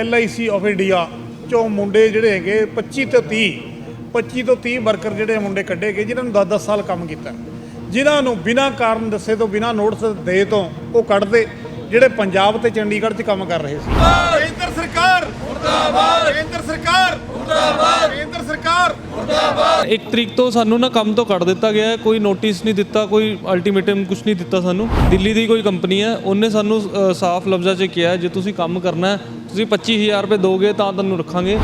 LIC of India ਚੋਂ ਮੁੰਡੇ ਜਿਹੜੇ ਹੈਗੇ 25 ਤੋਂ 30 25 ਤੋਂ 30 ਵਰਕਰ ਜਿਹੜੇ ਮੁੰਡੇ ਕੱਢੇ ਗਏ, ਜਿਨ੍ਹਾਂ ਨੂੰ 10-10 ਸਾਲ ਕੰਮ ਕੀਤਾ। ਜਿਨ੍ਹਾਂ ਨੂੰ ਬਿਨਾਂ ਕਾਰਨ ਦੱਸੇ ਤੋਂ, ਬਿਨਾਂ ਨੋਟਿਸ ਦੇ ਤੋਂ ਉਹ ਕੱਢਦੇ, ਜਿਹੜੇ ਪੰਜਾਬ ਤੇ ਚੰਡੀਗੜ੍ਹ 'ਚ ਕੰਮ ਕਰ ਰਹੇ ਸੀ। ਕੇਂਦਰ ਸਰਕਾਰ ਮੁਰਦਾਬਾਦ। ਕੇਂਦਰ ਸਰਕਾਰ। ਮੁਰਦਾਬਾਦ। ਕੇਂਦਰ ਸਰਕਾਰ। ਇੱਕ ਤਰੀਕ ਤੋਂ ਸਾਨੂੰ ਨਾ ਕੰਮ ਤੋਂ ਕੱਢ ਦਿੱਤਾ ਗਿਆ ਹੈ। ਕੋਈ ਨੋਟਿਸ ਨਹੀਂ ਦਿੱਤਾ ਕੋਈ ਅਲਟੀਮੇਟਮ ਕੁਝ ਨਹੀਂ ਦਿੱਤਾ ਸਾਨੂੰ। ਦਿੱਲੀ ਦੀ ਕੋਈ ਕੰਪਨੀ ਹੈ ਉਹਨੇ ਸਾਨੂੰ ਸਾਫ਼ ਲਫ਼ਜ਼ਾਂ 'ਚ ਕਿਹਾ ਜੇ ਤੁਸੀਂ ਕੰਮ ਕਰਨਾ ਹੈ ਤੁਸੀਂ 25000 ਰੁਪਏ ਦੋਗੇ ਤਾਂ ਤੁਹਾਨੂੰ ਰੱਖਾਂਗੇ।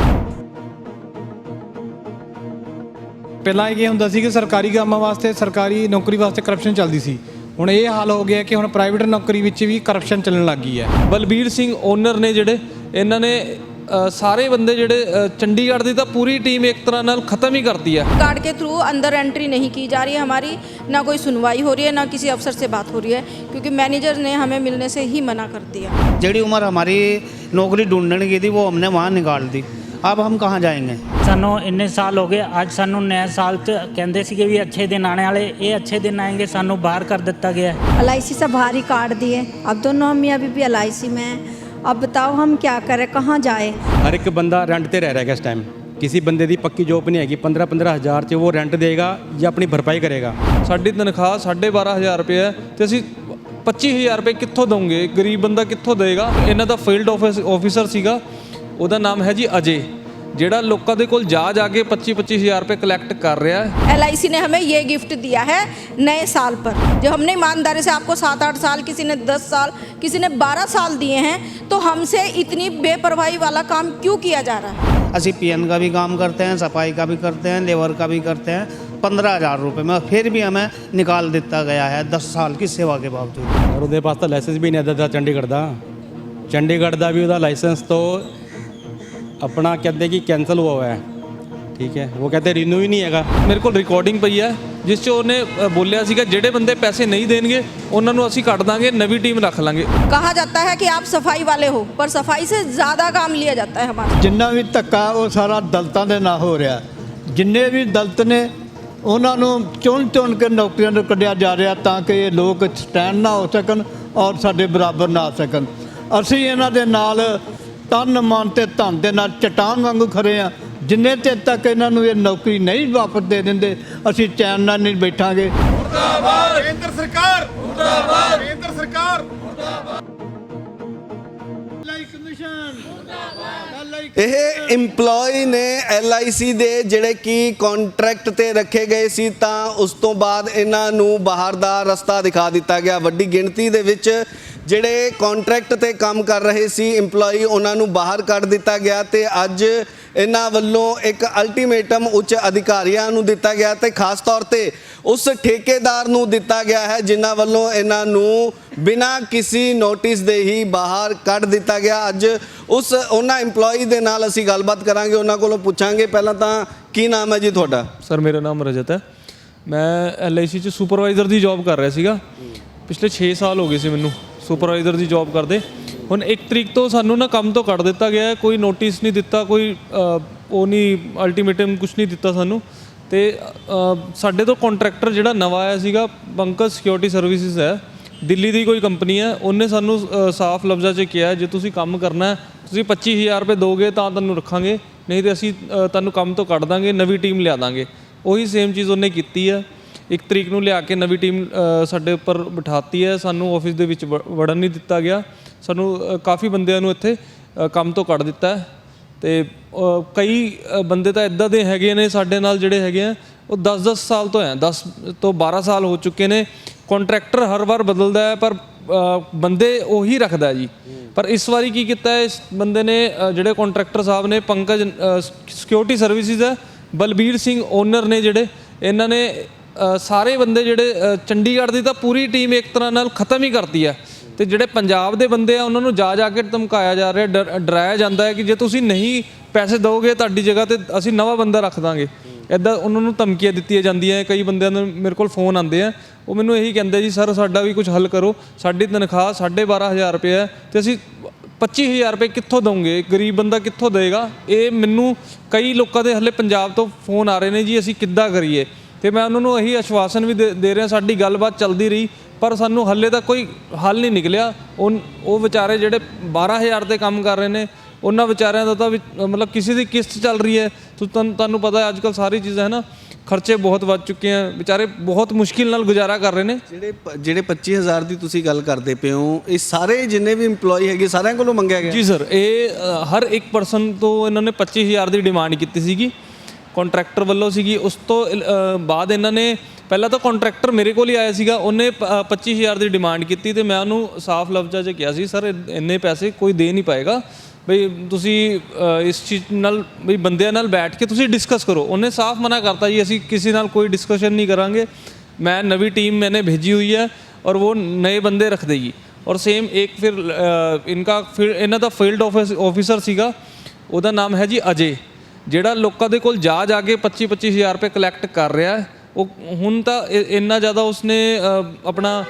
ਪਹਿਲਾਂ ਇਹ ਹੁੰਦਾ ਸੀ ਕਿ ਸਰਕਾਰੀ ਕੰਮਾਂ ਵਾਸਤੇ ਸਰਕਾਰੀ ਨੌਕਰੀ ਵਾਸਤੇ ਕਰਪਸ਼ਨ ਚੱਲਦੀ ਸੀ। ਹੁਣ ਇਹ ਹਾਲ ਹੋ ਗਿਆ ਕਿ ਹੁਣ ਪ੍ਰਾਈਵੇਟ ਨੌਕਰੀ ਵਿੱਚ ਵੀ ਕਰਪਸ਼ਨ ਚੱਲਣ ਲੱਗ ਗਈ ਹੈ। ਬਲਬੀਰ ਸਿੰਘ ਓਨਰ ਨੇ ਜਿਹੜੇ ਇਹਨਾਂ ਨੇ ਸਾਰੇ ਬੰਦੇ ਜਿਹੜੇ चंडीगढ़ ਦੀ ਤਾਂ पूरी टीम एक तरह ਨਾਲ खत्म ही करती है कार्ड के थ्रू अंदर एंट्री नहीं की जा रही है हमारी ना कोई सुनवाई हो रही है ना किसी अफसर से बात हो रही है क्योंकि मैनेजर ने हमें मिलने से ही मना कर दिया ਜਿਹੜੀ ਉਮਰ ਹਮਾਰੀ ਨੌਕਰੀ ਢੂੰਡਣ की थी वो हमने वहाँ निकाल दी अब हम कहाँ जाएंगे ਸਾਨੂੰ ਇੰਨੇ ਸਾਲ ਹੋ ਗਏ ਅੱਜ ਸਾਨੂੰ ਨਵੇਂ ਸਾਲ ਚ ਕਹਿੰਦੇ ਸੀਗੇ ਵੀ ਅੱਛੇ ਦਿਨ ਆਣੇ ਵਾਲੇ ਇਹ ਅੱਛੇ ਦਿਨ ਆਏਗੇ ਸਾਨੂੰ ਬਾਹਰ ਕਰ ਦਿੱਤਾ ਗਿਆ है एल से बाहर ही काट दिए अब दोनों हम अभी भी एल में हैं अब बताओ हम क्या करें कहाँ जाए ਹਰ ਇੱਕ ਬੰਦਾ ਰੈਂਟ ਤੇ ਰਹਿ ਰਿਹਾ ਹੈ ਇਸ ਟਾਈਮ ਕਿਸੇ ਬੰਦੇ ਦੀ ਪੱਕੀ ਜੋਬ ਨਹੀਂ ਹੈਗੀ 15 15000 ਚ ਉਹ ਰੈਂਟ ਦੇਗਾ ਜਾਂ ਆਪਣੀ ਭਰਪਾਈ ਕਰੇਗਾ ਸਾਡੀ ਤਨਖਾਹ 12500 ਰੁਪਏ ਹੈ ਤੇ ਅਸੀਂ 25000 ਰੁਪਏ ਕਿੱਥੋਂ ਦਵਾਂਗੇ ਗਰੀਬ ਬੰਦਾ ਕਿੱਥੋਂ ਦੇਗਾ ਇਹਨਾਂ ਦਾ ਫੀਲਡ ਆਫਿਸ ਆਫੀਸਰ ਸੀਗਾ ਉਹਦਾ ਨਾਮ ਹੈ ਜੀ ਅਜੇ ਜਿਹੜਾ ਲੋਕਾਂ ਦੇ ਕੋਲ ਜਾ ਜਾ ਕੇ 25 25000 ਰੁਪਏ ਕਲੈਕਟ ਕਰ ਰਿਹਾ ਹੈ एल ने हमें ये गिफ्ट दिया है नए साल पर जो हमने ईमानदारी से आपको सात आठ साल किसी ने दस साल किसी ने बारह साल दिए हैं तो हमसे इतनी बेपरवाही वाला काम क्यों किया जा रहा है ਅਸੀਂ पीएन का भी काम करते हैं सफाई का भी करते हैं लेबर का भी करते हैं पंद्रह हज़ार रुपये में फिर भी हमें निकाल दिया गया है दस साल की सेवा के बावजूद ਔਰ ਉਹਦੇ ਪਾਸ ਤਾਂ ਲਾਇਸੈਂਸ ਵੀ ਨਹੀਂ ਹੈ ਦਾ ਚੰਡੀਗੜ੍ਹ ਦਾ ਚੰਡੀਗੜ੍ਹ ਦਾ ਵੀ ਉਹਦਾ ਲਾਇਸੈਂਸ ਤੋਂ ਆਪਣਾ ਕਹਿੰਦੇ ਕਿ ਕੈਨਸਲ ਹੁਆ ਹੋਇਆ ਹੈ ਠੀਕ ਹੈ ਉਹ ਕਹਿੰਦੇ ਰੀਨਿਊ ਹੀ ਨਹੀਂ ਹੈਗਾ ਮੇਰੇ ਕੋਲ ਰਿਕਾਰਡਿੰਗ ਪਈ ਹੈ ਜਿਸ 'ਚ ਉਹਨੇ ਅ, ਬੋਲਿਆ ਸੀਗਾ ਜਿਹੜੇ ਬੰਦੇ ਪੈਸੇ ਨਹੀਂ ਦੇਣਗੇ ਉਹਨਾਂ ਨੂੰ ਅਸੀਂ ਕੱਢ ਦਾਂਗੇ ਨਵੀਂ ਟੀਮ ਰੱਖ ਲਾਂਗੇ कहा जाता है कि आप सफाई वाले हो पर सफाई से ज़्यादा काम लिया जाता है हमारा ਜਿੰਨਾ ਵੀ ਧੱਕਾ ਉਹ ਸਾਰਾ ਦਲਤਾਂ ਦੇ ਨਾਲ ਹੋ ਰਿਹਾ ਜਿੰਨੇ ਵੀ ਦਲਤ ਨੇ ਉਹਨਾਂ ਨੂੰ ਚੁਣ ਚੁਣ ਕੇ ਨੌਕਰੀਆਂ ਤੋਂ ਕੱਢਿਆ ਜਾ ਰਿਹਾ ਤਾਂ ਕਿ ਇਹ ਲੋਕ ਸਟੈਂਡ ਨਾ ਹੋ ਸਕਣ ਔਰ ਸਾਡੇ ਬਰਾਬਰ ਨਾ ਆ ਸਕਣ ਅਸੀਂ ਇਹਨਾਂ ਦੇ ਨਾਲ ਤਨ ਮਨ ਤੇ ਧਨ ਦੇ ਨਾਲ ਚਟਾਨ ਵਾਂਗੂ ਖੜੇ ਆ। ਜਿੰਨੇ ਚਿਰ ਤੱਕ ਇਹਨਾਂ ਨੂੰ ਇਹ ਨੌਕਰੀ ਨਹੀਂ ਵਾਪਸ ਦੇ ਦਿੰਦੇ ਅਸੀਂ ਚੈਨ ਨਾਲ ਨਹੀਂ ਬੈਠਾਂਗੇ। ਮੁਰਦਾਬਾਦ! ਕੇਂਦਰ ਸਰਕਾਰ! ਮੁਰਦਾਬਾਦ! ਕੇਂਦਰ ਸਰਕਾਰ! ਇਹ EMPLOYE ਨੇ LIC ਦੇ ਜਿਹੜੇ ਕਿ ਕੰਟਰੈਕਟ ਤੇ ਰੱਖੇ ਗਏ ਸੀ ਤਾਂ ਉਸ ਤੋਂ ਬਾਅਦ ਇਹਨਾਂ ਨੂੰ ਬਾਹਰ ਦਾ ਰਸਤਾ ਦਿਖਾ ਦਿੱਤਾ ਗਿਆ। ਵੱਡੀ ਗਿਣਤੀ ਦੇ ਵਿੱਚ ਜਿਹੜੇ ਕੰਟਰੈਕਟ ਤੇ ਕੰਮ ਕਰ ਰਹੇ ਸੀ EMPLOYE ਉਹਨਾਂ ਨੂੰ ਬਾਹਰ ਕੱਢ ਦਿੱਤਾ ਗਿਆ ਤੇ ਅੱਜ ਇਹਨਾਂ ਵੱਲੋਂ ਇੱਕ ਅਲਟੀਮੇਟਮ ਉੱਚ ਅਧਿਕਾਰੀਆਂ ਨੂੰ ਦਿੱਤਾ ਗਿਆ ਤੇ ਖਾਸ ਤੌਰ ਤੇ ਉਸ ਠੇਕੇਦਾਰ ਨੂੰ ਦਿੱਤਾ ਗਿਆ ਹੈ, ਜਿਨ੍ਹਾਂ ਵੱਲੋਂ ਇਹਨਾਂ ਨੂੰ ਬਿਨਾਂ ਕਿਸੇ ਨੋਟਿਸ ਦੇ ਹੀ ਬਾਹਰ ਕੱਢ ਦਿੱਤਾ ਗਿਆ। ਅੱਜ ਉਸ ਉਹਨਾਂ EMPLOYE ਦੇ ਨਾਲ ਅਸੀਂ ਗੱਲਬਾਤ ਕਰਾਂਗੇ, ਉਹਨਾਂ ਕੋਲੋਂ ਪੁੱਛਾਂਗੇ। ਪਹਿਲਾਂ ਤਾਂ ਕੀ ਨਾਮ ਹੈ ਜੀ ਤੁਹਾਡਾ? ਸਰ, ਮੇਰਾ ਨਾਮ ਰਜਤ ਹੈ। ਮੈਂ ਐਲਆਈਸੀ 'ਚ ਸੁਪਰਵਾਈਜ਼ਰ ਦੀ ਜੌਬ ਕਰ ਰਿਹਾ ਸੀਗਾ। ਪਿਛਲੇ 6 ਸਾਲ ਹੋ ਗਏ ਸੀ ਮੈਨੂੰ। ਸੁਪਰਵਾਈਜ਼ਰ ਦੀ ਜੌਬ ਕਰਦੇ। ਹੁਣ 1 ਤਰੀਕ ਤੋਂ ਸਾਨੂੰ ਨਾ ਕੰਮ ਤੋਂ ਕੱਢ ਦਿੱਤਾ ਗਿਆ ਹੈ। ਕੋਈ ਨੋਟਿਸ ਨਹੀਂ ਦਿੱਤਾ ਕੋਈ ਅ, ਉਹ ਨਹੀਂ ਅਲਟੀਮੇਟਮ ਕੁਝ ਨਹੀਂ ਦਿੱਤਾ ਸਾਨੂੰ। ਤੇ ਅ, ਸਾਡੇ ਤੋਂ ਕੰਟਰੈਕਟਰ ਜਿਹੜਾ ਨਵਾਂ ਆਇਆ ਸੀਗਾ ਪੰਕਜ ਸਿਕਿਉਰਿਟੀ ਸਰਵਿਸਿਜ਼ ਹੈ। ਦਿੱਲੀ ਦੀ ਕੋਈ ਕੰਪਨੀ ਹੈ। ਉਹਨੇ ਸਾਨੂੰ ਅ, ਸਾਫ਼ ਲਫ਼ਜ਼ਾਂ 'ਚ ਕਿਹਾ ਹੈ, ਜੇ ਤੁਸੀਂ ਕੰਮ ਕਰਨਾ ਹੈ ਤੁਸੀਂ 25000 ਰੁਪਏ ਦੋਗੇ ਤਾਂ ਤੁਹਾਨੂੰ ਰੱਖਾਂਗੇ। ਨਹੀਂ ਤੇ ਅਸੀਂ ਅ, ਤੁਹਾਨੂੰ ਕੰਮ ਤੋਂ ਕੱਢ ਦਾਂਗੇ ਨਵੀਂ ਟੀਮ ਲਿਆ ਦਾਂਗੇ। ਉਹੀ ਸੇਮ ਚੀਜ਼ ਉਹਨੇ ਕੀਤੀ ਹੈ। ਇੱਕ ਤਰੀਕ ਨੂੰ ਲਿਆ ਕੇ ਨਵੀਂ ਟੀਮ ਸਾਡੇ ਉੱਪਰ ਬਿਠਾਤੀ ਹੈ। ਸਾਨੂੰ ਆਫਿਸ ਦੇ ਵਿੱਚ ਵ- ਵੜਨ ਨਹੀਂ ਦਿੱਤਾ ਗਿਆ। ਸਾਨੂੰ ਕਾਫੀ ਬੰਦਿਆਂ ਨੂੰ ਇੱਥੇ ਕੰਮ ਤੋਂ ਕੱਢ ਦਿੱਤਾ ਹੈ। ਤੇ ਕਈ ਬੰਦੇ ਤਾਂ ਇਦਾਂ ਦੇ ਹੈਗੇ ਨੇ ਸਾਡੇ ਨਾਲ ਜਿਹੜੇ ਹੈਗੇ ਆ, ਉਹ 10-10 ਸਾਲ ਤੋਂ ਹੈ। 10 ਤੋਂ 12 ਸਾਲ ਹੋ ਚੁੱਕੇ ਨੇ। ਕੰਟਰੈਕਟਰ ਹਰ ਵਾਰ ਬਦਲਦਾ ਹੈ, ਪਰ ਬੰਦੇ ਉਹੀ ਰੱਖਦਾ ਜੀ। ਪਰ ਇਸ ਵਾਰੀ ਕੀ ਕੀਤਾ ਇਸ ਬੰਦੇ ਨੇ ਜਿਹੜੇ ਕੰਟਰੈਕਟਰ ਸਾਹਿਬ ਨੇ, ਪੰਕਜ ਸਿਕਿਉਰਿਟੀ ਸਰਵਿਸਿਜ਼ ਹੈ। ਬਲਬੀਰ ਸਿੰਘ ਓਨਰ ਨੇ ਜਿਹੜੇ, ਇਹਨਾਂ ਨੇ ਸਾਰੇ ਬੰਦੇ ਜਿਹੜੇ ਚੰਡੀਗੜ੍ਹ ਦੀ ਤਾਂ ਪੂਰੀ ਟੀਮ ਇੱਕ ਤਰ੍ਹਾਂ ਨਾਲ ਖਤਮ ਹੀ ਕਰਦੀ ਹੈ। ਤੇ ਜਿਹੜੇ ਪੰਜਾਬ ਦੇ ਬੰਦੇ ਆ, ਉਹਨਾਂ ਨੂੰ ਜਾ ਜਾ ਕੇ ਧਮਕਾਇਆ ਜਾ ਰਿਹਾ, ਡਰ- ਡਰਾਇਆ ਜਾਂਦਾ ਹੈ ਕਿ ਜੇ ਤੁਸੀਂ ਨਹੀਂ ਪੈਸੇ ਦਿਓਗੇ ਤੁਹਾਡੀ ਜਗ੍ਹਾ ਤੇ ਅਸੀਂ ਨਵਾਂ ਬੰਦਾ ਰੱਖ ਦਾਂਗੇ। ਇਦਾਂ ਉਹਨਾਂ ਨੂੰ ਧਮਕੀਆਂ ਦਿੱਤੀਆਂ ਜਾਂਦੀਆਂ ਕਈ ਬੰਦਿਆਂ ਨੂੰ ਮੇਰੇ ਕੋਲ ਫੋਨ ਆਉਂਦੇ ਆ। ਉਹ ਮੈਨੂੰ ਇਹੀ ਕਹਿੰਦੇ ਜੀ, ਸਰ, ਸਾਡਾ ਵੀ ਕੁਝ ਹੱਲ ਕਰੋ। ਸਾਡੀ ਤਨਖਾਹ 12500 ਰੁਪਏ ਹੈ ਤੇ ਅਸੀਂ 25000 ਰੁਪਏ ਕਿੱਥੋਂ ਦਵਾਂਗੇ ਗਰੀਬ ਬੰਦਾ ਕਿੱਥੋਂ ਦੇਗਾ ਇਹ ਮੈਨੂੰ ਕਈ ਲੋਕਾਂ ਦੇ ਹੱਲੇ ਪੰਜਾਬ ਤੋਂ ਫੋਨ ਆ ਰਹੇ ਨੇ ਜੀ, ਅਸੀਂ ਕਿੱਦਾਂ ਕਰੀਏ? ਤੇ ਮੈਂ ਉਹਨਾਂ ਨੂੰ ਇਹੀ ਆਸ਼ਵਾਸਨ ਵੀ ਦੇ ਦੇ ਰਿਹਾ ਸਾਡੀ ਗੱਲਬਾਤ ਚੱਲਦੀ ਰਹੀ ਪਰ ਸਾਨੂੰ ਹੱਲੇ ਤੱਕ ਕੋਈ ਹੱਲ ਨਹੀਂ ਨਿਕਲਿਆ। ਉਹ ਉਹ ਵਿਚਾਰੇ ਜਿਹੜੇ 12000 ਤੇ ਕੰਮ ਕਰ ਰਹੇ ਨੇ ਉਹਨਾਂ ਵਿਚਾਰਿਆਂ ਦਾ ਤਾਂ ਵੀ- ਮਤਲਬ ਕਿਸੇ ਦੀ ਕਿਸ਼ਤ ਚੱਲ ਰਹੀ ਹੈ। ਤੁਹਾਨੂੰ ਪਤਾ ਹੈ ਅੱਜ ਕੱਲ ਸਾਰੀ ਚੀਜ਼ਾਂ ਹੈ ਨਾ ਖਰਚੇ ਬਹੁਤ ਵੱਧ ਚੁੱਕੇ ਆ ਵਿਚਾਰੇ ਬਹੁਤ ਮੁਸ਼ਕਿਲ ਨਾਲ ਗੁਜ਼ਾਰਾ ਕਰ ਰਹੇ ਨੇ। ਜਿਹੜੇ ਜਿਹੜੇ 25000 ਦੀ ਤੁਸੀਂ ਗੱਲ ਕਰਦੇ ਪਏ ਹੋ ਇਹ ਸਾਰੇ ਜਿੰਨੇ ਵੀ EMPLOYE ਹੈਗੇ ਸਾਰਿਆਂ ਕੋਲੋਂ ਮੰਗਿਆ ਗਿਆ? ਜੀ ਸਰ ਇਹ ਹਰ ਇੱਕ ਪਰਸਨ ਤੋਂ ਇਹਨਾਂ ਨੇ 25000 ਦੀ ਡਿਮਾਂਡ ਕੀਤੀ ਸੀਗੀ। ਕੰਟਰੈਕਟਰ ਵੱਲੋਂ ਸੀਗੀ ਉਸ ਤੋਂ ਇਲ- ਅ, ਬਾਅਦ ਇਹਨਾਂ ਨੇ ਪਹਿਲਾਂ ਤਾਂ ਕੰਟਰੈਕਟਰ ਮੇਰੇ ਕੋਲ ਹੀ ਆਇਆ ਸੀਗਾ ਉਹਨੇ ਪ- ਅ, 25000 ਦੀ ਡਿਮਾਂਡ ਕੀਤੀ ਤੇ ਮੈਂ ਉਹਨੂੰ ਸਾਫ਼ ਲਫ਼ਜ਼ਾਂ 'ਚ ਕਿਹਾ ਸੀ ਸਰ ਇ- ਇੰਨੇ ਪੈਸੇ ਕੋਈ ਦੇ ਨਹੀਂ ਪਾਏਗਾ ਬਈ ਤੁਸੀਂ ਅ, ਇਸ ਚੀਜ਼ ਨਾਲ ਬਈ ਬੰਦਿਆਂ ਨਾਲ ਬੈਠ ਕੇ ਤੁਸੀਂ ਡਿਸਕਸ ਕਰੋ ਉਹਨੇ ਸਾਫ਼ ਮਨਾ ਕਰਤਾ ਜੀ ਅਸੀਂ ਕਿਸੇ ਨਾਲ ਕੋਈ ਡਿਸਕਸ਼ਨ ਨਹੀਂ ਕਰਾਂਗੇ ਮੈਂ ਨਵੀਂ ਟੀਮ मैंने भेजी हुई है और वो नए बंदे रख देगी ਔਰ ਸੇਮ ਇੱਕ ਫਿਰ ਅ, ਇਨਕਾ ਫਿਰ ਇਹਨਾਂ ਦਾ ਫੀਲਡ ਆਫਿਸ ਆਫੀਸਰ ਸੀਗਾ ਉਹਦਾ ਨਾਮ ਹੈ ਜੀ ਅਜੇ ਜਿਹੜਾ ਲੋਕਾਂ ਦੇ ਕੋਲ ਜਾ ਜਾ ਕੇ 25 25000 ਰੁਪਏ ਕਲੈਕਟ ਕਰ ਰਿਹਾ ਉਹ ਹੁਣ ਤਾਂ ਇੰਨਾ ਜ਼ਿਆਦਾ ਉਸਨੇ ਆਪਣਾ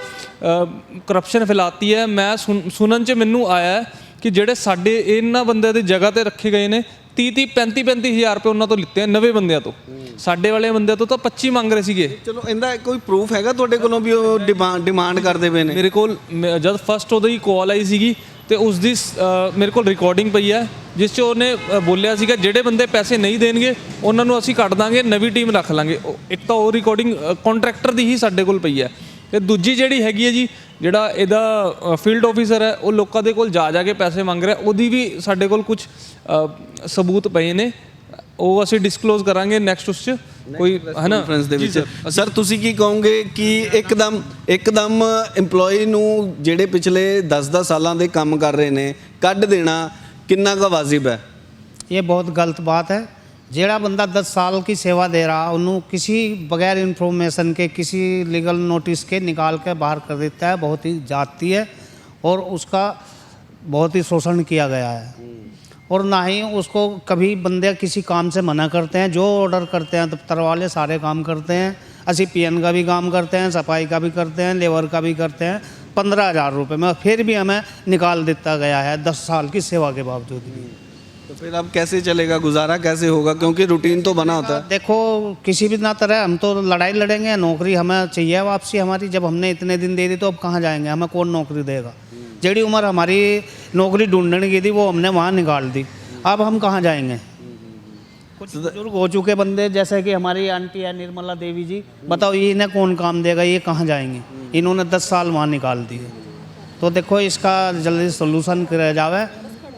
ਕਰਪਸ਼ਨ ਫੈਲਾਤੀ ਹੈ। ਮੈਂ ਸੁਣ- ਸੁਣਨ ਚ ਮੈਨੂੰ ਆਇਆ ਕਿ ਜਿਹੜੇ ਸਾਡੇ ਇਹਨਾਂ ਬੰਦਿਆਂ ਦੀ ਜਗ੍ਹਾ ਤੇ ਰੱਖੇ ਗਏ ਨੇ 30 30 35 35000 ਰੁਪਏ ਉਹਨਾਂ ਤੋਂ ਲਿੱਤੇ ਆ ਨਵੇਂ ਬੰਦਿਆਂ ਤੋਂ। ਸਾਡੇ ਵਾਲੇ ਬੰਦਿਆਂ ਤੋਂ ਤਾਂ 25 ਮੰਗ ਰਹੇ ਸੀਗੇ। ਚਲੋ ਇਹਦਾ ਕੋਈ ਪ੍ਰੂਫ ਹੈਗਾ ਤੁਹਾਡੇ ਕੋਲੋਂ ਵੀ ਉਹ ਡਿਮਾਂਡ ਕਰਦੇ ਪਏ ਨੇ? ਮੇਰੇ ਕੋਲ ਮੈਂ- ਜਦ ਫਸਟ ਉਹਦੀ ਕਾਲ ਆਈ ਸੀਗੀ ਤੇ ਉਸ ਦੀ ਸ- ਅ, ਮੇਰੇ ਕੋਲ ਰਿਕਾਰਡਿੰਗ ਪਈ ਹੈ ਜਿਸ 'ਚ ਉਹਨੇ ਅ, ਬੋਲਿਆ ਸੀਗਾ ਜਿਹੜੇ ਬੰਦੇ ਪੈਸੇ ਨਹੀਂ ਦੇਣਗੇ ਉਹਨਾਂ ਨੂੰ ਅਸੀਂ ਕੱਟ ਦਾਂਗੇ ਨਵੀਂ ਟੀਮ ਰੱਖ ਲਾਂਗੇ। ਉਹ- ਇੱਕ ਤਾਂ ਉਹ ਰਿਕਾਰਡਿੰਗ ਕੰਟਰੈਕਟਰ ਦੀ ਹੀ ਸਾਡੇ ਕੋਲ ਪਈ ਹੈ ਤੇ ਦੂਜੀ ਜਿਹੜੀ ਹੈਗੀ ਹੈ ਜੀ ਜਿਹੜਾ ਇਹਦਾ ਫੀਲਡ ਆਫੀਸਰ ਹੈ ਉਹ ਲੋਕਾਂ ਦੇ ਕੋਲ ਜਾ ਜਾ ਕੇ ਪੈਸੇ ਮੰਗ ਰਿਹਾ ਉਹਦੀ ਵੀ ਸਾਡੇ ਕੋਲ ਕੁਝ ਸਬੂਤ ਪਏ ਨੇ। ਉਹ ਅਸੀਂ ਡਿਸਕਲੋਜ਼ ਕਰਾਂਗੇ ਨੈਕਸਟ ਉਸ 'ਚ। ਕੋਈ ਹਨਾ ਕਾਨਫਰੰਸ ਦੇ ਵਿੱਚ। ਸਰ ਤੁਸੀਂ ਕੀ ਕਹੋਗੇ ਕਿ ਇੱਕਦਮ ਇੱਕਦਮ EMPLOYE ਨੂੰ ਜਿਹੜੇ ਪਿਛਲੇ 10-10 ਸਾਲਾਂ ਦੇ ਕੰਮ ਕਰ ਰਹੇ ਨੇ ਕੱਢ ਦੇਣਾ ਕਿੰਨਾ ਕੁ ਵਾਜਿਬ ਹੈ? ਇਹ ਬਹੁਤ ਗਲਤ ਬਾਤ ਹੈ। जेड़ा बंदा 10 साल की सेवा दे रहा उन्होंने किसी बगैर इन्फॉर्मेशन के, किसी लीगल नोटिस के निकाल के बाहर कर देता है, बहुत ही जाती है और उसका बहुत ही शोषण किया गया है। और ना ही उसको कभी बंदे किसी काम से मना करते हैं, जो ऑर्डर करते हैं दफ्तर वाले सारे काम करते हैं। असी पीएन का भी काम करते हैं, सफ़ाई का भी करते हैं, लेबर का भी करते हैं, पंद्रह हज़ार रुपये में, फिर भी हमें निकाल देता गया है दस साल की सेवा के बावजूद भी। तो फिर अब कैसे चलेगा? गुजारा कैसे होगा? क्योंकि रूटीन तो बना होता है। देखो किसी भी ना तरह हम तो लड़ाई लड़ेंगे नौकरी हमें चाहिए वापसी हमारी। जब हमने इतने दिन दे दी तो अब कहाँ जाएँगे? हमें कौन नौकरी देगा? जेड़ी उम्र हमारी नौकरी ढूँढने की थी वो हमने वहाँ निकाल दी। अब हम कहाँ जाएँगे? कुछ बुज़ुर्ग हो चुके बंदे जैसे कि हमारी आंटी है निर्मला देवी जी। बताओ ये इन्हें कौन काम देगा? ये कहाँ जाएँगे? इन्होंने दस साल वहाँ निकाल दिए। तो देखो इसका जल्दी सोल्यूशन किया जावे।